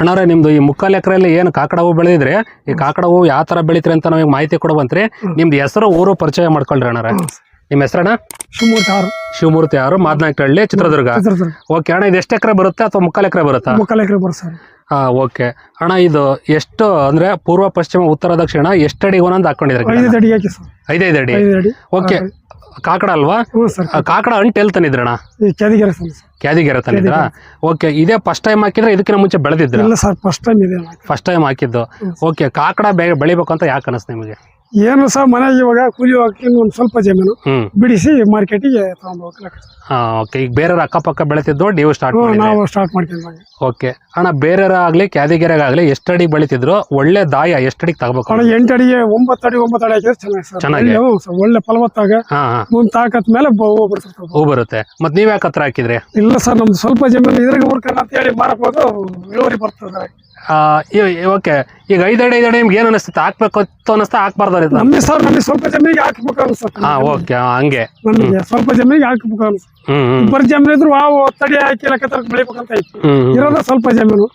ಅಣ್ಣಾರೆ ನಿಮ್ದು ಈ ಮುಕ್ಕಾಲು ಎಕರೆಯಲ್ಲಿ ಏನು ಕಾಕಡ ಹೂ ಬೆಳೆದಿದ್ರೆ ಈ ಕಾಕಡ ಹೂ ಯಾವ ತರ ಬೆಳಿತೀರಿ ಅಂತ ನಮಗೆ ಮಾಹಿತಿ ಕೊಡಬಂತ್ರಿ ನಿಮ್ದು ಹೆಸರು ಊರು ಪರಿಚಯ ಮಾಡ್ಕೊಳ್ರಿ ಅಣ್ಣಾರೆ. ನಿಮ್ಮ ಹೆಸರಣ್ಣ ಶಿವಮೂರ್ತಿ ಆರು. ಶಿವಮೂರ್ತಿ ಆರು ಮಾದನಾಯಕಹಳ್ಳಿ ಚಿತ್ರದುರ್ಗ. ಚಿತ್ರದುರ್ಗ. ಓಕೆ ಅಣ್ಣ ಇದು ಎಷ್ಟು ಎಕರೆ ಬರುತ್ತೆ ಅಥವಾ ಮುಕ್ಕಾಲು ಎಕರೆ ಬರುತ್ತಾ? ಮುಕ್ಕಾಲು ಎಕರೆ ಬರುತ್ತೆ ಸರ್. ಹಾ ಓಕೆ ಅಣ್ಣ ಇದು ಎಷ್ಟು ಅಂದ್ರೆ ಪೂರ್ವ ಪಶ್ಚಿಮ ಉತ್ತರ ದಕ್ಷಿಣ ಎಷ್ಟು ಅಡಿ ಒಂದೊಂದು ಹಾಕೊಂಡಿದ್ರೆ ಐದು ಅಡಿ ಹಾಕಿ ಸರ್. ಐದೈದು ಅಡಿ. ಐದು ಅಡಿ. ಓಕೆ ಕಾಕಡ ಅಲ್ವಾ? ಹ್ಞೂ ಸರ್. ಆ ಕಾಕಡ ಅಂಟ್ ಎಲ್ ತಂದಿದ್ರಣ್ಣ? ಈ ಕೆದಿಗೆರೆ ಸರ್. ಕ್ಯಾದಿಗೆರೆ ತಂದಿದ್ರಾ? ಓಕೆ ಇದೇ ಫಸ್ಟ್ ಟೈಮ್ ಹಾಕಿದ್ರೆ ಇದಕ್ಕಿಂತ ಮುಂಚೆ ಬೆಳೆದಿದ್ರ ಇಲ್ಲ ಸರ್ ಫಸ್ಟ್ ಟೈಮ್ ಇದೆ ಫಸ್ಟ್ ಟೈಮ್ ಹಾಕಿದ್ದು. ಓಕೆ ಕಾಕಡ ಬೇಗ ಬೆಳಿಬೇಕು ಅಂತ ಯಾಕೆ ಅನಿಸ್ತು ನಿಮಗೆ? ಏನು ಸಹ ಮನೆಗೆ ಇವಾಗ ಕೂಲಿ ಹಾಕಿ ಒಂದು ಸ್ವಲ್ಪ ಜಮೀನು ಹ್ಮ್. ಬಿಡಿಸಿ ಮಾರ್ಕೆಟಿಗೆ ತಗೊಂಡು ಹೋಗ್ಲಕ್ಕ ಹಾ ಓಕೆ ಈಗ ಬೇರೆಯವ್ರ ಅಕ್ಕಪಕ್ಕ ಬೆಳೀತಿದ್ದು ನೀವು ಸ್ಟಾರ್ಟ್ ಮಾಡಿದ್ರಿ ನಾವು ಸ್ಟಾರ್ಟ್ ಮಾಡ್ತೀವಿ ಓಕೆ ಅಣ್ಣ ಬೇರೆಯವರಾಗ್ಲಿ ಆಗ್ಲಿ ಕ್ಯಾದಿಗೆರೆಗೆ ಆಗ್ಲಿ ಎಷ್ಟು ಅಡಿ ಬೆಳಿತಿದ್ರು? ಒಳ್ಳೆ ದಾಯ ಎಷ್ಟು ಅಡಿಗೆ ತಗೋಬೇಕು? ಅಣ್ಣ ಎಂಟು ಅಡಿಗೆ ಒಂಬತ್ತು ಅಡಿ ಒಂಬತ್ತು ಅಡಿ ಹಾಕಿದ್ರೆ ಚೆನ್ನಾಗಿ ಸರ್. ಚೆನ್ನಾಗಿ. ಒಳ್ಳೆ ಹ್ಞೂ ಸರ್. ಒಳ್ಳೆ ಫಲವತ್ತಾಗ ಹಾ ಹಾ. ಮುಂದೆ ತಾಕತ್ ಮೇಲೆ ಹೂ ಬರ್ತದೆ ಹೂ ಬರುತ್ತೆ. ಮತ್ತೆ ನೀವ್ ಯಾಕೆ ಹತ್ರ ಹಾಕಿದ್ರೆ? ಇಲ್ಲ ಸರ್ ನಮ್ದು ಸ್ವಲ್ಪ ಜಮೀನು ಇದ್ರಾಗ ಹುಡ್ಕೊಂಡು ಅಂತ ಹೇಳಿ ಮಾರಕ್ ಇಳುವರಿ ಬರ್ತದೆ ಓಕೆ ಈಗ ಐದಡಿ ಐದಡಿ ನಿಮ್ಗೆ ಏನ್ ಅನಿಸ್ತದೆ ಹಾಕ್ಬೇಕು ಅಂತ ಅನಿಸ್ತಾ ಹಾಕ್ಬಾರ್ದು ನಮಗೆ ಸರ್ ನಮಗೆ ಸ್ವಲ್ಪ ಜಮೀನಿಗೆ ಹಾಕ್ಬೇಕು ಅನ್ಸುತ್ತೆ. ಹಾ ಓಕೆ ಹಂಗೆ. ನಮಗೆ ಸ್ವಲ್ಪ ಜಮೀನಿಗೆ ಹಾಕ್ಬೇಕು ಅನ್ಸುತ್ತೆ. ಇಬ್ಬರು ಜಮೀನು ಇದ್ರು ಆ ತಡಿ ಹಾಕಿ ಲೆಕ್ಕ ಬೆಳಿಬೇಕಂತ ಐತಿ ಇರೋದ ಸ್ವಲ್ಪ ಜಮೀನು.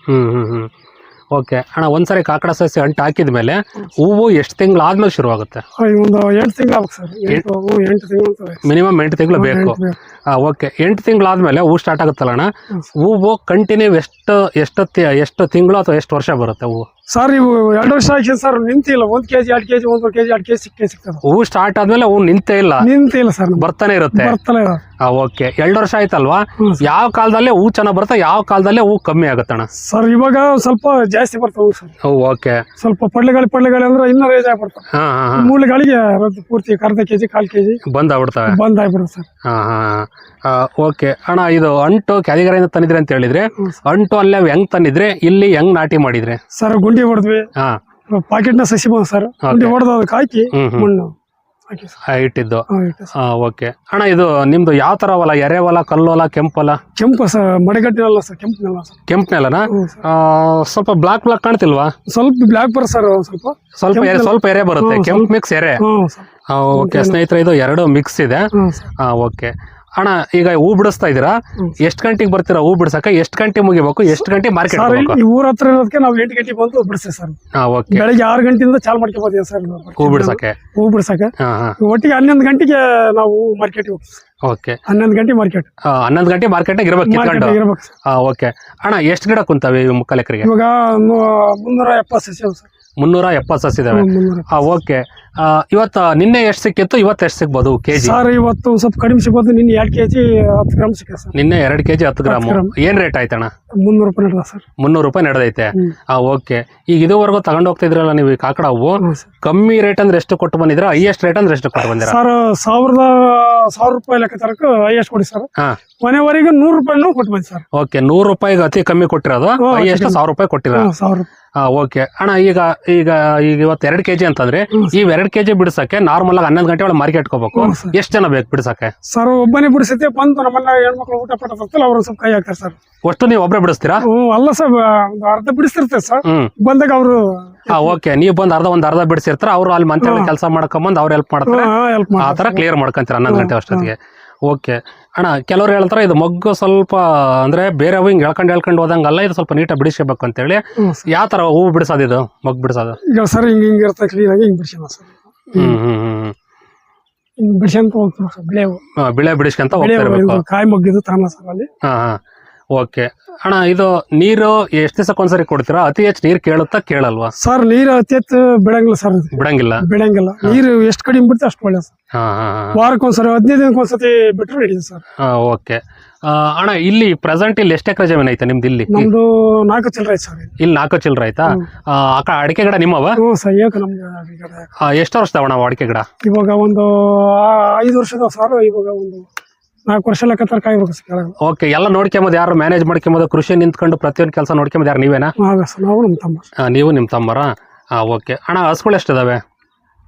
ಓಕೆ. ಅಣ್ಣ ಒಂದ್ಸರಿ ಕಾಕಡ ಸಸಿ ಅಂಟು ಹಾಕಿದ್ಮೇಲೆ ಹೂವು ಎಷ್ಟು ತಿಂಗಳು ಆದ್ಮೇಲೆ ಶುರು ಆಗುತ್ತೆ ಒಂದು ಎಂಟು ತಿಂಗಳು ಸರ್. ಎಂಟು ತಿಂಗಳು ಅಂತಾರೆ ಮಿನಿಮಮ್ ಎಂಟು ತಿಂಗಳು ಬೇಕು. ಓಕೆ. ಎಂಟು ತಿಂಗಳಾದ್ಮೇಲೆ ಹೂವು ಸ್ಟಾರ್ಟ್ ಆಗುತ್ತಲ್ಲ ಅಣ್ಣ. ಹೂವು ಕಂಟಿನ್ಯೂ ಎಷ್ಟು ಎಷ್ಟು ತಿ- ಎಷ್ಟು ತಿಂಗಳು ಅಥವಾ ಎಷ್ಟು ವರ್ಷ ಬರುತ್ತೆ ಹೂವು? ಸರ್ ನೀವು ಎರಡು ವರ್ಷ ಆಯ್ತು ಸರ್ ನಿಂತಿಲ್ಲ ಒಂದ್ ಕೆಜಿ ಎರಡು ಕೆಜಿ ಒಂದೂವರೆ ಕೆಜಿ ಎರಡು ಕೆಜಿ ಸಿಕ್ಕೇ ಸಿಗ್ತದೆ. ಹೂ ಸ್ಟಾರ್ಟ್ ಆದ್ಮೇಲೆ ಹೂ ನಿಂತೇ ಇಲ್ಲ. ನಿಂತಿಲ್ಲ ಸರ್ ಬರ್ತಾನೆ ಇರುತ್ತೆ. ಓಕೆ ಎರಡು ವರ್ಷ ಆಯ್ತಲ್ವಾ. ಯಾವ ಕಾಲದಲ್ಲಿ ಹೂ ಚೆನ್ನಾಗಿ ಬರುತ್ತೆ ಯಾವ ಕಾಲದಲ್ಲಿ ಹೂ ಕಮ್ಮಿ ಆಗುತ್ತಣ್ಣ? ಸರ್ ಇವಾಗ ಸ್ವಲ್ಪ ಜಾಸ್ತಿ ಬರ್ತಾವೆ ಸರ್ ಓಕೆ ಸ್ವಲ್ಪ ಪಡ್ಲೆಗಳು ಪಡ್ಲೆಗಳು ಅಂದ್ರೆ ಇನ್ನೂ ರೇಜ್ ಆಗ್ಬಿಡ್ತಾವೆ ಹಾ ಹಾ ಮೂಲೆಗಳಿಗೆ ರದ್ದು ಪೂರ್ತಿ ಅರ್ಧ ಕೆಜಿ ಕಾಲ್ ಕೆಜಿ ಬಂದಾಗ್ಬಿಡ್ತವೆ. ಬಂದ್ ಆಗ್ಬಿಡುತ್ತೆ ಸರ್ ಹಾ ಹಾಂ. ಓಕೆ ಅಣ್ಣ ಇದು ಅಂಟು ಕ್ಯಾದಿಗರೆಯಿಂದ ತಂದಿದ್ರೆ ಅಂತ ಹೇಳಿದ್ರೆ ಅಂಟು ಅಲ್ಲೇ ಹೆಂಗ್ ತಂದಿದ್ರೆ? ಇಲ್ಲಿ ಹೆಂಗ್ ನಾಟಿ ಮಾಡಿದ್ರೆ? ಸರ್ ಗುಂಡಿ ಹೊಡೆದ್ವಿ. ಹಾ. ನ ಸಸಿ ಬಂದ್ ಸರ್. ಗುಂಡಿ ಹೊಡೆದು ಅದಕ್ಕೆ ಹಾಕಿ ಮಣ್ಣು. ಹಾಕಿ ಸರ್. ಆ, ಇಟ್ಟಿದ್ದು. ಹಾ, ಇಟ್ಟು ಸರ್. ಓಕೆ ಅಣ್ಣ ಇದು ನಿಮ್ದು ಯಾವ ತರ ಹೊಲ? ಎರೆ ಹೊಲ ಕಲ್ಲು ಹೊಲ ಕೆಂಪು ಹೊಲ? ಕೆಂಪು ಸರ್ ಮಡಗಟ್ಟಿನಲ್ಲ ಸರ್ ಕೆಂಪು ನೆಲ ಸರ್. ಕೆಂಪು ನೆಲನ? ಆ, ಸ್ವಲ್ಪ ಬ್ಲಾಕ್ ಬ್ಲಾಕ್ ಕಾಣ್ತಿಲ್ವಾ? ಸ್ವಲ್ಪ ಬ್ಲ್ಯಾಕ್ ಬರ್ ಸರ್ ಒಂದ್ ಸ್ವಲ್ಪ. ಸ್ವಲ್ಪ ಎರೆ ಸ್ವಲ್ಪ ಎರೆ ಬರುತ್ತೆ. ಕೆಂಪು ಮಿಕ್ಸ್ ಎರೆ. ಹ್ಞೂ ಸರ್. ಓಕೆ ಸ್ನೇಹಿತರೆ ಇದು ಎರಡು ಮಿಕ್ಸ್ ಇದೆ. ಹ್ಞೂ ಸರ್. ಹಾ ಓಕೆ ಅಣ್ಣ ಈಗ ಹೂ ಬಿಡಿಸ್ತಾ ಇದೀರಾ. ಎಷ್ಟು ಗಂಟೆಗೆ ಬರ್ತೀರಾ ಹೂ ಬಿಡ್ಸಕ್ಕೆ? ಎಷ್ಟು ಗಂಟೆ ಮುಗಿಬೇಕು? ಎಷ್ಟು ಗಂಟೆ ಮಾರ್ಕೆಟ್ ಸರ್ ಈ ಊರ ಹತ್ರ ಇರೋದಕ್ಕೆ ನಾವು ಎಂಟು ಗಂಟೆಗೆ ಬಂದು ಬಿಡಿಸ್ತೀವಿ ಸರ್. ಹಾ ಓಕೆ ಬೆಳಗ್ಗೆ ಆರು ಗಂಟೆಯಿಂದ ಚಾಲು ಮಾಡ್ಕೊಬೋದು ಸರ್ ನಾವು. ಹೂ ಬಿಡ್ಸಕ್ಕೆ? ಹೂ ಬಿಡ್ಸಕ್ಕೆ? ಒಟ್ಟಿಗೆ ಹನ್ನೊಂದು ಗಂಟೆಗೆ ನಾವು ಮಾರ್ಕೆಟ್ ಹೋಗ್ತೀವಿ ಓಕೆ ಹನ್ನೊಂದು ಗಂಟೆ ಮಾರ್ಕೆಟ್ ಹನ್ನೊಂದು ಗಂಟೆ ಮಾರ್ಕೆಟ್ನಾಗ ಇರ್ಬೇಕು ಕಿತ್ಕೊಂಡು. ಮಾರ್ಕೆಟ್ ಇರ್ಬೇಕು ಸರ್. ಹಾ ಓಕೆ ಅಣ್ಣ ಎಷ್ಟು ಗಿಡ ಕುಂತಾವೆ ಇವು ಮುಕ್ಕಾಲು ಎಕರೆಗೆ ಇವಾಗ ನೂ- ಮುನ್ನೂರ ಎಪ್ಪತ್ತು ಸಸಿ ಅವು ಸರ್. ಮುನ್ನೂರ ಎಪ್ಪತ್ತು ಸಸ್ ಇದಾವೆ. ಮುನ್ನೂರ ಓಕೆ ಇವತ್ತು ನಿನ್ನೆ ಎಷ್ಟು ಸಿಕ್ಕಿತ್ತು? ಇವತ್ತು ಎಷ್ಟು ಸಿಗ್ಬೋದು ಕೆಜಿ? ಸರ್ ಇವತ್ತು ಸ್ವಲ್ಪ ಕಡಿಮೆ ಸಿಗ್ಬೋದು. ನಿನ್ನೆ ಎರಡು ಕೆಜಿ ಹತ್ತು ಗ್ರಾಮ್ ಸಿಕ್ಕ ಸರ್. ನಿನ್ನೆ ಎರಡು ಕೆಜಿ ಹತ್ತು ಗ್ರಾಮು. ಏನ್ ರೇಟ್ ಆಯ್ತಣ್ಣ? ಮುನ್ನೂರು ರೂಪಾಯಿ ನಡೆದ ಸರ್. ಮುನ್ನೂರು ರೂಪಾಯಿ ನಡೆದೈತೆ. ಓಕೆ ಈಗ ಇದುವರೆಗೂ ತಗೊಂಡು ಹೋಗ್ತಿದ್ರಲ್ಲ ನೀವು ಈ ಕಾಕಡ ಹೂವು? ಕಮ್ಮಿ ರೇಟ್ ಅಂದ್ರೆ ಎಷ್ಟು ಕೊಟ್ಟು ಬಂದಿದ್ರ ಹೈಯೆಸ್ಟ್ ರೇಟ್ ಅಂದ್ರೆ ಎಷ್ಟು ಕೊಟ್ಟು ಬಂದಿರ ಸರ್ ಸಾವಿರದ ಸಾವಿರ ರೂಪಾಯಿ ಲೆಕ್ಕ ತರಕ ಎಷ್ಟು ಕೊಡಿ ಸರ್. ಹಾ. ಮನೆವರೆಗೆ ನೂರು ರೂಪಾಯಿನೂ ಕೊಟ್ಟು ಬಂದಿ ಸರ್. ಓಕೆ ನೂರು ರೂಪಾಯಿಗೆ ಅತಿ ಕಮ್ಮಿ ಕೊಟ್ಟಿರೋದು. ಹೈಯೆಸ್ಟ್. ಸಾವಿರ ರೂಪಾಯಿ ಕೊಟ್ಟಿರ ಹ್ಞೂ ಸಾವಿರ ರೂಪಾಯಿ. ಹಾ ಓಕೆ ಅಣ್ಣ ಈಗ ಈಗ ಈಗ ಇವತ್ತು ಎರಡು ಕೆಜಿ ಅಂತಂದ್ರೆ. ಈ ಎರಡು ಕೆಜಿ ಬಿಡಿಸಕ್ಕೆ ನಾರ್ಮಲ್ ಆಗಿ ಹನ್ನೊಂದು ಗಂಟೆ ಒಳಗೆ ಮಾರ್ಕೆಟ್ ಹೋಗ್ಬೇಕು ಹ್ಮ್, ಎಷ್ಟು ಜನ ಬೇಕು ಬಿಡಿಸಕ್ಕೆ? ಸರ್ ಒಬ್ಬನೇ ಬಿಡಿಸುತ್ತೆ ಬಂದು ನಮ್ಮನ್ನ ಹೆಣ್ಮಕ್ಳು ಊಟ ಪಟ್ಟ ತರ್ತಲ್ಲ ಅವ್ರು ಸ್ವಲ್ಪ ಕೈ ಹಾಕ್ತಾರೆ ಸರ್. ಒಟ್ಟು ನೀವು ಒಬ್ಬರೇ ಬಿಡಿಸ್ತೀರಾ? ಅಲ್ಲ ಸರ್ ಅರ್ಧ ಬಿಡಿಸ್ತಿರ್ತೇವೆ ಸರ್. ಹ್ಮ್. ಬಂದಾಗ ಅವರು ಹಾ ಓಕೆ. ನೀವು ಬಂದು ಅರ್ಧ ಒಂದ್ ಅರ್ಧ ಬಿಡಿಸಿರ್ತಾರ? ಅವ್ರು ಅಲ್ಲಿ ಮಂತ್ರಿ ಕೆಲಸ ಮಾಡ್ಕೊಂಬಂದು ಅವ್ರು ಹೆಲ್ಪ್ ಮಾಡ್ತಾರೆ? ಹೆಲ್ಪ್ ಆ ತರ ಕ್ಲಿಯರ್ ಮಾಡ್ಕೊಂತೀರ ಹನ್ನೊಂದು ಗಂಟೆ ಅಷ್ಟೊತ್ತಿಗೆ? ಓಕೆ. ಅಣ್ಣ ಕೆಲವ್ರು ಹೇಳ್ತಾರೆ ಇದು ಮಗ್ಗು ಸ್ವಲ್ಪ ಅಂದ್ರೆ ಬೇರೆ ಹೂವಿಂಗ್ ಹಿಂಗ್ ಹೇಳ್ಕೊಂಡು ಎಳ್ಕೊಂಡು ಹೋದಂಗಲ್ಲ ಇದು ಸ್ವಲ್ಪ ನೀಟಾಗಿ ಬಿಡಿಸ್ಕೋಬೇಕು ಅಂತೇಳಿ. ಹ್ಞೂ ಯಾವ ತರ ಹೂವು ಬಿಡಿಸೋದು ಇದು ಮಗ್ಗು ಬಿಡಿಸೋದು? ಈಗ ಸರ್ ಹಿಂಗೆ ಹಿಂಗೆ ಇರುತ್ತೆ ಕ್ಲೀನಾಗಿ ಹಿಂಗೆ ಬಿಡಿಸೋಣ ಸರ್. ಹ್ಮ್ ಹ್ಮ್ ಹ್ಮ್ ಹಿಂಗೆ ಬಿಡಿಸ್ಕೊಂತ ಹೋಗ್ತಾರೆ ಸರ್ ಬಿಳೆ ಹೂವು. ಹಾ, ಬಿಳೆ ಬಿಡಿಸ್ಕೊಂತ ಹೋಗ್ತಾರೆ ಹೋಗ್ತಾ ಕಾಯಿ ಮಗ್ಗಿದ್ದು ತಾನ ಸರ್ ಅಲ್ಲಿ. ಹಾ ಹಾ. ಓಕೆ. ಅಣ್ಣ ಇದು ನೀರು ಎಷ್ಟು ದಿವಸಕ್ಕೆ ಒಂದ್ಸರಿ ಕೊಡ್ತೀರಾ? ಅತಿ ಹೆಚ್ಚು ನೀರು ಕೇಳುತ್ತಾ ಕೇಳಲ್ವಾ? ಸರ್ ನೀರು ಅತಿ ಹೆಚ್ಚು ಬಿಡಂಗಿಲ್ಲ ಸರ್. ಬಿಡಂಗಿಲ್ಲ? ಬಿಡಂಗಿಲ್ಲ. ನೀರು ಎಷ್ಟು ಕಡಿಮೆ ಬಿಡ್తే ಅಷ್ಟು ಒಳ್ಳೆ ಸರ್. ಹಾ ಹಾ ವಾರಕ್ಕೊಂದ್ಸರಿ ಹದಿನೈದು ದಿನಕ್ಕೊಂದ್ಸತಿ ಬಿಟ್ಟರೆ ಹಿಡಿದು ಸರ್. ಓಕೆ. ಅಣ್ಣ ಇಲ್ಲಿ ಪ್ರೆಸೆಂಟ್ ಇಲ್ಲಿ ಎಷ್ಟು ಎಕರೆ ಜಮೀನ್ ಐತೆ ನಿಮ್ದು ಇಲ್ಲಿ? ನಮ್ದು ನಾಲ್ಕು ಚಿಲ್ಲರೆ ಐತೆ ಸರ್ ಇಲ್ಲಿ ನಾಲ್ಕು ಚಿಲ್ಲರ ಆಯ್ತಾ? ಅಕ್ಕ ಆ, ಕಡೆ ಅಡಿಕೆ ಗಿಡ ನಿಮ್ಮವ? ಹ್ಞೂ ಸರ್ ಏಕ ನಮ್ಗೆ ಆ, ಎಷ್ಟು ಅಡಿಕೆ ಗಿಡ? ಇವಾಗ ಒಂದು ಆ- ಐದು ವರ್ಷದ ಸಾರು ಇವಾಗ ಒಂದು ನಾಲ್ಕು ವರ್ಷ ಲೆಕ್ಕ ತನಕ ಆಗಿರ್ಬೇಕು ಸರ್ ಕೆಳಗೆ ಓಕೆ ಎಲ್ಲ ನೋಡ್ಕೊಂಬೋದು ಯಾರು ಮ್ಯಾನೇಜ್ ಮಾಡ್ಕೊಂಬೋದು ಕೃಷಿ ನಿಂತ್ಕೊಂಡು ಪ್ರತಿಯೊಂದು ಕೆಲಸ ನೋಡ್ಕೊಂಬೋದು ಯಾರು ನೀವೇನಾ? ನಾವೇ ಸರ್ ನಾವು ನಮ್ಮ ತಮ್ಮ. ಆ, ನೀವು ನಿಮ್ಮ ತಮ್ಮರ? ಓಕೆ ಅಣ್ಣ ಹಸುಗಳು ಎಷ್ಟಿದಾವೆ?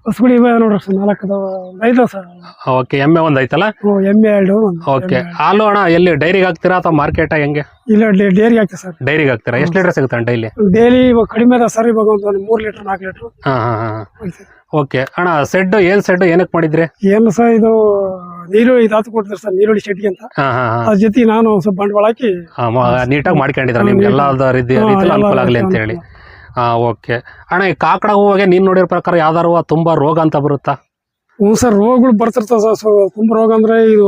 ಹಸುಗಳು ಇವೆ ನೋಡ್ರಿ ಸರ್ ನಾಲ್ಕು ಅದಾವ. ಐದು ಸರ್. ಓಕೆ ಎಮ್ಮೆ ಒಂದು ಐತಲ್ಲ? ಹ್ಞೂ ಎಮ್ಮೆ ಎರಡು ಒಂದು ಓಕೆ ಹಾಲು ಅಣ್ಣ ಎಲ್ಲಿ ಡೈರಿಗೆ ಹಾಕ್ತೀರಾ ಅಥವಾ ಮಾರ್ಕೆಟ ಹೆಂಗೆ? ಇಲ್ಲ ಡೈರಿಗೆ ಡೇರಿಗೆ ಹಾಕ್ತೀವಿ ಸರ್. ಡೈರಿಗೆ ಹಾಕ್ತೀರಾ? ಎಷ್ಟು ಲೀಟರ್ ಸಿಗುತ್ತೆ ಡೈಲಿ ಡೈಲಿ ಇವಾಗ ಕಡಿಮೆ ಅದ ಸರ್ ಇವಾಗ ಒಂದು ಮೂರು ಲೀಟರ್ ನಾಲ್ಕು ಲೀಟ್ರ್ ಹಾಂ ಹಾಂ ಹಾಂ ಓಕೆ ಅಣ್ಣ ಸೆಡ್ ಏನು ಸೆಡ್ ಏನಕ್ಕೆ ಮಾಡಿದ್ರಿ? ಏನು ಸರ್ ಇದು ನೀರುಳ್ಳಿ ಇದಾತು ಕೊಡ್ತಾರೆ ಸರ್ ನೀರುಳ್ಳಿ ಶೆಟ್ಟಿ ಅಂತ. ಹಾ ಹಾ ಹಾ. ಅದ್ರ ಜೊತೆ ನಾನು ಸ್ವಲ್ಪ ಬಂಡವಾಳ ಹಾಕಿ ಹಾ, ಮ- ನೀಟಾಗಿ ಮಾಡ್ಕೊಂಡಿದ್ರ ನಿಮ್ಗೆ. ಎಲ್ಲ ರೀತಿ ಹಾ, ರೀತಿಲಿ ಎಲ್ಲ ಅನುಕೂಲ ಆಗಲಿ ಅಂತ ಹೇಳಿ. ಹಾ ಓಕೆ. ಅಣ್ಣ ಈ ಕಾಕಡ ಹೂವಿಗೆ ನೀನ್ ನೋಡಿರೋ ಪ್ರಕಾರ ಯಾವ್ದಾರು ತುಂಬಾ ರೋಗ ಅಂತ ಬರುತ್ತಾ? ಹ್ಞೂ ಸರ್ ರೋಗಗಳು ಬರ್ತಿರ್ತಾವ ಸರ್ ಸೊ ತುಂಬ ರೋಗ ಅಂದ್ರೆ ಇದು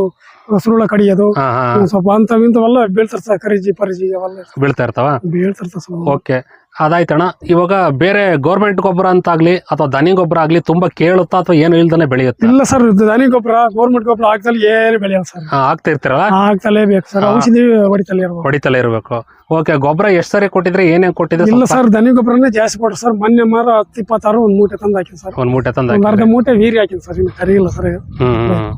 ಸುರುಳ ಕಡಿಯೋದು ಹಾ ಹಾ. ಹ್ಮ್, ಸ್ವಲ್ಪ ಅಂತ ಇಂತವೆಲ್ಲ ಬೀಳ್ತಾರೆ ಸರ್ ಕರಿಜಿ ಪರಿಜಿ ಅವೆಲ್ಲ. ಬೀಳ್ತಾ ಇರ್ತಾವ ಬೀಳ್ತಿರ್ತಾವ ಸರ್ ಓಕೆ. ಅದಾಯ್ತಣ್ಣ. ಇವಾಗ ಬೇರೆ ಗೌರ್ಮೆಂಟ್ ಗೊಬ್ಬರ ಅಂತಾಗ್ಲಿ ಅಥವಾ ದನಿ ಗೊಬ್ಬರ ಆಗ್ಲಿ ತುಂಬಾ ಕೇಳುತ್ತಾ ಅಥವಾ ಏನು ಇಲ್ದಾನೆ ಬೆಳೆಯುತ್ತೆ? ಇಲ್ಲ ಸರ್ ದನಿ ಗೊಬ್ಬರ ಗೋರ್ಮೆಂಟ್ ಗೊಬ್ಬರ ಹಾಕ್ತಲ್ಲಿ ಏನು ಬೆಳೆಯಲ್ಲ ಸರ್. ಹಾ, ಆಗ್ತಾ ಇರ್ತೀರಲ್ಲ? ಹಾಕ್ತಲೇಬೇಕು ಬೇಕು ಸರ್. ಔಷಧಿ ಹೊಡಿತಲೇ ಇರ್ಬೇಕು. ಹೊಡಿತಲೇ ಇರಬೇಕು. ಓಕೆ ಗೊಬ್ಬರ ಎಷ್ಟು ಸರಿ ಕೊಟ್ಟಿದ್ರೆ ಏನೇನ್ ಕೊಟ್ಟಿದ್ರೆ ಇಲ್ಲ ಸರ್ ದನಿ ಗೊಬ್ಬರನೇ ಜಾಸ್ತಿ ಕೊಡ್ರಿ ಸರ್. ಮೊನ್ನೆ ಮಾರ ಹತ್ತು ಇಪ್ಪತ್ತಾರು ಒಂದು ಮೂಟೆ ತಂದು ಹಾಕಿ ಸರ್. ಒಂದ್ ಮೂಟೆ ತಂದ ಒಂದು ಅರ್ಧ ಮೂಟೆ ವೀರಿ ಹಾಕಿನಿ ಸರ್. ಇನ್ನು ಕರಿಯಿಲ್ಲ ಸರ್. ಹ್ಮ್.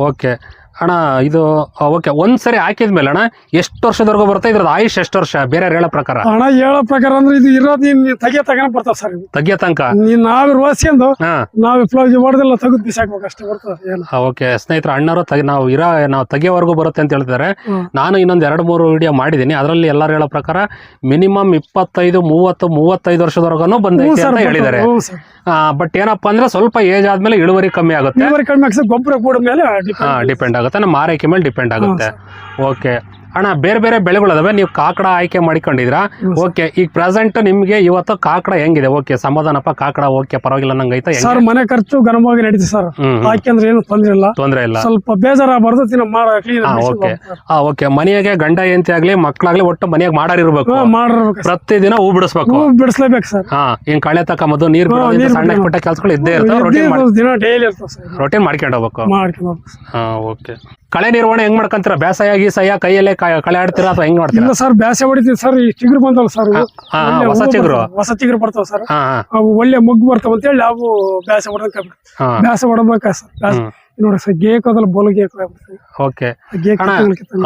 ಓಕೆ. ಅಣ್ಣ ಇದು ಓಕೆ ಒಂದ್ ಸರಿ ಹಾಕಿದ್ಮೇಲೆ ಅಣ್ಣ ಎಷ್ಟು ವರ್ಷದವರೆಗೂ ಬರುತ್ತೆ? ಇದ್ರದ್ದು ಆಯುಷ್ ಎಷ್ಟು ವರ್ಷ? ಬೇರೆ ಹೇಳೋ ಪ್ರಕಾರ. ಅಣ್ಣ ಹೇಳೋ ಪ್ರಕಾರ ಅಂದ್ರೆ ಇದು ಇರೋದು ನೀನ್ ತಗೆ ತಗೊಂಡ್ ಬರ್ತಾವ ಸರ್ ತಗೆ ತಗ್ಗಿಯ ತನಕ? ನೀನ್ ನಾವ್ ರೋಸ್ಕೊಂಡು ಹಾ. ನಾವೇ ಫ್ಲೋಜ್ ಹೊಡೆದೆಲ್ಲ ತೆಗೆದು ಬಿಸಾಕ್ಬೇಕು ಅಷ್ಟೇ ಬರ್ತದೆ ಏನು. ಓಕೆ. ಸ್ನೇಹಿತರ ಅಣ್ಣರು ತಗ ನಾವು ಇರೋ ನಾವು ತಗೆಯವರೆಗೂ ಬರುತ್ತೆ ಅಂತ ಹೇಳ್ತಿದ್ದಾರೆ ನಾನು ಇನ್ನೊಂದು ಎರಡು ಮೂರು ವಿಡಿಯೋ ಮಾಡಿದ್ದೀನಿ. ಅದರಲ್ಲಿ ಎಲ್ಲರೂ ಹೇಳೋ ಪ್ರಕಾರ ಮಿನಿಮಮ್ ಇಪ್ಪತ್ತೈದು ಮೂವತ್ತು ಮೂವತ್ತೈದು ವರ್ಷದವರೆಗೂ ಹ್ಞೂ ಬಂದೈತೆ ಸರ್ ಅಂತ ಹೇಳಿದ್ದಾರೆ. ಹ್ಞೂ ಸರ್. ಬಟ್ ಏನಪ್ಪಾ ಅಂದ್ರೆ ಸ್ವಲ್ಪ ಏಜ್ ಆದ್ಮೇಲೆ ಇಳುವರಿ ಕಮ್ಮಿ ಆಗುತ್ತೆ. ಇಳುವರಿ ಕಡಿಮೆ ಆಗ್ತದೆ. ಗೊಬ್ಬರ ಕೂಡ ಮೇಲೆ ಡಿಪೆಂಡ್ ಡಿಪೆಂಡ್ ಆಗುತ್ತೆ ನಮ್ಮ ಆರೈಕೆ ಮೇಲೆ ಡಿಪೆಂಡ್ ಆಗುತ್ತೆ. ಓಕೆ ಅಣ್ಣ ಬೇರೆ ಬೇರೆ ಬೆಳೆಗಳು ಅದಾವೆ ನೀವು ಕಾಕಡ ಆಯ್ಕೆ ಮಾಡಿಕೊಂಡಿದ್ರಾ ಓಕೆ ಈಗ ಪ್ರೆಸೆಂಟ್ ನಿಮ್ಗೆ ಇವತ್ತು ಕಾಕಡ ಹೆಂಗಿದೆ? ಓಕೆ ಸಮಾಧಾನಪ್ಪ ಕಾಕಡ ಓಕೆ ಪರವಾಗಿಲ್ಲ ನಂಗೈತೆ ಹೆಂಗೆ? ಸರ್ ಮನೆ ಖರ್ಚು ಘನವಾಗಿ ನಡೀತಿ ಸರ್. ಯಾಕೆಂದ್ರೆ ಏನು ತೊಂದ್ರೆ ಇಲ್ಲ. ತೊಂದ್ರೆ ಇಲ್ಲ. ಸ್ವಲ್ಪ ಬೇಜಾರಾಗಬಾರ್ದು ತಿನ್ನ ಮಾಡ ಕ್ಲೀನ್ ಹಾ. ಓಕೆ. ಮನೆಯಾಗೆ ಗಂಡ ಹೆಂಡತಿ ಆಗ್ಲಿ ಮಕ್ಕಳಾಗ್ಲಿ ಒಟ್ಟು ಮನೆಯಾಗ ಮಾಡಾರಿರ್ಬೇಕು. ಪ್ರತಿದಿನ ಹೂ ಬಿಡಿಸ್ಬೇಕು. ಹೂ ಬಿಡಿಸ್ಲೇಬೇಕು ಸರ್. ಹಾ ಹಿಂಗ್ ಕಳೆ ತಕ್ಕಂಬದು ನೀರ್ ಸಣ್ಣ. ಪುಟ್ಟ ಕೆಲ್ಸಗಳು ಇದ್ದೇ ಇರ್ತಾವೆ ರೊಟೀನ್ ರೊಟೀನ್ ಮಾಡ್ಕೊಂಡು ಹೋಗ್ಬೇಕು. ಹಾ ಓಕೆ. ಕಳೆ ನಿರ್ವಹಣೆ ಹೆಂಗ್ ಮಾಡ್ಕೊಂತೀರ ಬ್ಯಾಸಾಯ ಗೀಸಾಯ ಕೈಯಲ್ಲೇ ಕ- ಕಳೆ ಆಡ್ತೀರಾ ಅಥವಾ ಹೆಂಗ್ ಮಾಡ್ತೀರಾ ಇಲ್ಲ ಸರ್ ಬ್ಯಾಸೆ ಹೊಡಿತೀವಿ ಸರ್ ಈ ಚಿಗುರು ಬಂದಲ್ಲ ಸರ್ ಇವು. ಹಾ, ಒಳ್ಳೆ ಹೊಸ ಹೂವು ಚಿಗುರು. ಬರ್ತಾವ. ಹೊಸ ಚಿಗುರು ಬರ್ತಾವ ಸರ್ ಹಾ ಹಾ ಅವು ಒಳ್ಳೆ ಮೊಗ್ಗು ಬರ್ತಾವ ಅಂತೇಳಿ ಅವು ಬ್ಯಾಸೆ ಹೊಡೆದ ಹಾ ಬ್ಯಾಸೆ ಹೊಡಬೇಕ ಸರ್ ಬ್ಯಾಸೆ ಹ್ಮ್. ನೋಡಿ ಸರ್ ಗೇಕೋದಲ್ಲ ಬೋಲ್ ಗೇಕ್ ಓಕೆ. ಗೇಕ್ ಅಣ್ಣ,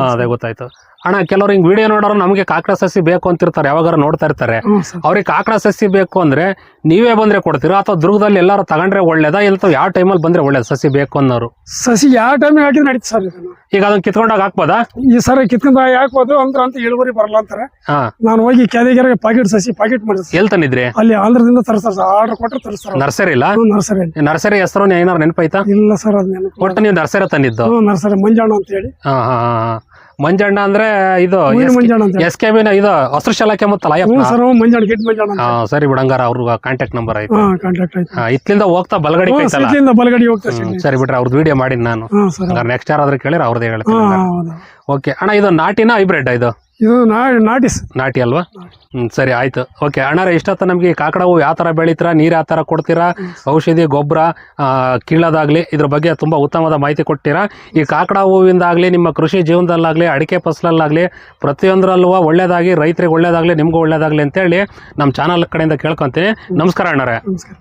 ಹಾ ಅದೇ ಗೊತ್ತಾಯ್ತು. ಅಣ್ಣ ಕೆಲವ್ರು ಹಿಂಗ್ ವಿಡಿಯೋ ನೋಡೋರು ನಮಗೆ ಕಾಕಡ ಸಸಿ ಬೇಕು ಅಂತಿರ್ತಾರೆ ಯಾವಾಗಾರ ನೋಡ್ತಾ ಇರ್ತಾರೆ. ಹ್ಞೂ ಸರ್. ಅವ್ರಿಗೆ ಕಾಕಡ ಸಸಿ ಬೇಕು ಅಂದ್ರೆ ನೀವೇ ಬಂದ್ರೆ ಕೊಡ್ತೀರಾ ಅಥವಾ ದುರ್ಗದಲ್ಲಿ ಎಲ್ಲಾರು ತಗೊಂಡ್ರೆ ಒಳ್ಳೇದಾ ಇಲ್ಲ ಯಾವ ಟೈಮಲ್ಲಿ ಬಂದ್ರೆ ಒಳ್ಳೇದು ಸಸಿ ಬೇಕು ಅನ್ನೋರು? ಸಸಿ ಯಾವ ಟೈಮ್ ಹಾಕಿದ್ರೆ ನಡೀತು ಸರ್ ಇದನ್ನು. ಈಗ ಅದನ್ನ ಕಿತ್ಕೊಂಡಾಗ ಹಾಕ್ಬೋದಾ? ಈ ಸರ್ ಕಿತ್ಕೊಂಡ್ ಹಾಕ್ಬೋದು ಅಂದ್ರೆ ಅಂತ ಇಳುವರಿ ಬರಲ್ಲ ಅಂತಾರೆ. ಹಾ. ನಾನು ಹೋಗಿ ಕೆದಿಗೆರೆ ಪಾಕೆಟ್ ಸಸಿ ಪಾಕೆಟ್ ಮಾಡಿಸ್ತೀನಿ ಎಲ್ ತಂದಿದ್ರಿ? ಅಲ್ಲಿ ಆಂಧ್ರದಿಂದ ತರಿಸ್ತಾರೆ ಸರ್ ಆರ್ಡರ್ ಕೊಟ್ಟರೆ ತರಿಸ್ತಾರೆ. ನರ್ಸರಿ ಇಲ್ಲ? ನರ್ಸರಿ ನರ್ಸರಿ ಹೆಸರು ಏನಾರು ನೆನಪಾಯ್ತಾ? ಇಲ್ಲ ಸರ್ ಅದ್ ನೆನಪು ಒಟ್ಟು ನೀವು ನರ್ಸರಿ ತಂದಿದ್ದು ನರ್ಸರಿ. ಮಂಜಾಣ ಅಂತ ಹೇಳಿ. ಹಾ ಹಾ. ಮಂಜಣ್ಣ ಅಂದ್ರೆ ಇದು ಎಸ್ ಕೆ ಬಿನ ಇದು ಹಸಿರು ಶಾಲಕ್ಕೆ ಮುತ್ತಲ್ಲ ಸರ್ ಬಿಡಂಗಾರ ಅವ್ರ ಕಾಂಟ್ಯಾಕ್ಟ್ ನಂಬರ್ ಆಯ್ತು ಇತ್ಲಿಂದ ಹೋಗ್ತಾ ಬಲಗಡಿ ಬಲಗಡಿ ಸರಿ ಬಿಡ್ರಿ ಅವ್ರದ್ದು ವಿಡಿಯೋ ಮಾಡಿ ನಾನು. ನೆಕ್ಸ್ಟ್ ಯಾರಾದ್ರೂ ಕೇಳಿರ ಅವ್ರದ್ದು ಹೇಳ್ತೀನಿ ಓಕೆ. ಅಣ್ಣ ಇದು ನಾಟಿನ ಹೈಬ್ರಿಡ್ ಇದು? ಇದು ನಾ ನಾಟಿಸ್. ನಾಟಿ ಅಲ್ವಾ? ಹ್ಮ್ ಸರಿ ಆಯ್ತು. ಓಕೆ ಅಣ್ಣಾರ ಇಷ್ಟೊತ್ತ ನಮ್ಗೆ ಈ ಕಾಕಡ ಹೂವು ಯಾವ ತರ ಬೆಳೀತೀರಾ? ನೀರು ಯಾವ ತರ ಕೊಡ್ತೀರಾ? ಔಷಧಿ ಗೊಬ್ಬರ ಕೀಳೋದಾಗ್ಲಿ ಇದ್ರ ಬಗ್ಗೆ ತುಂಬಾ ಉತ್ತಮವಾದ ಮಾಹಿತಿ ಕೊಟ್ಟಿರಾ. ಈ ಕಾಕಡ ಹೂವಿಂದ ಆಗ್ಲಿ ನಿಮ್ಮ ಕೃಷಿ ಜೀವನದಲ್ಲಾಗ್ಲಿ ಅಡಿಕೆ ಫಸಲಲ್ಲಾಗ್ಲಿ ಪ್ರತಿಯೊಂದರಲ್ಲೂ ಒಳ್ಳೇದಾಗಿ ರೈತರಿಗೆ ಒಳ್ಳೇದಾಗ್ಲಿ ನಿಮ್ಗೂ ಒಳ್ಳೇದಾಗ್ಲಿ ಅಂತೇಳಿ ನಮ್ಮ ಚಾನಲ್ ಕಡೆಯಿಂದ ಕೇಳ್ಕೊಂತೀನಿ. ನಮಸ್ಕಾರ ಅಣ್ಣಾರೆ ನಮಸ್ಕಾರ.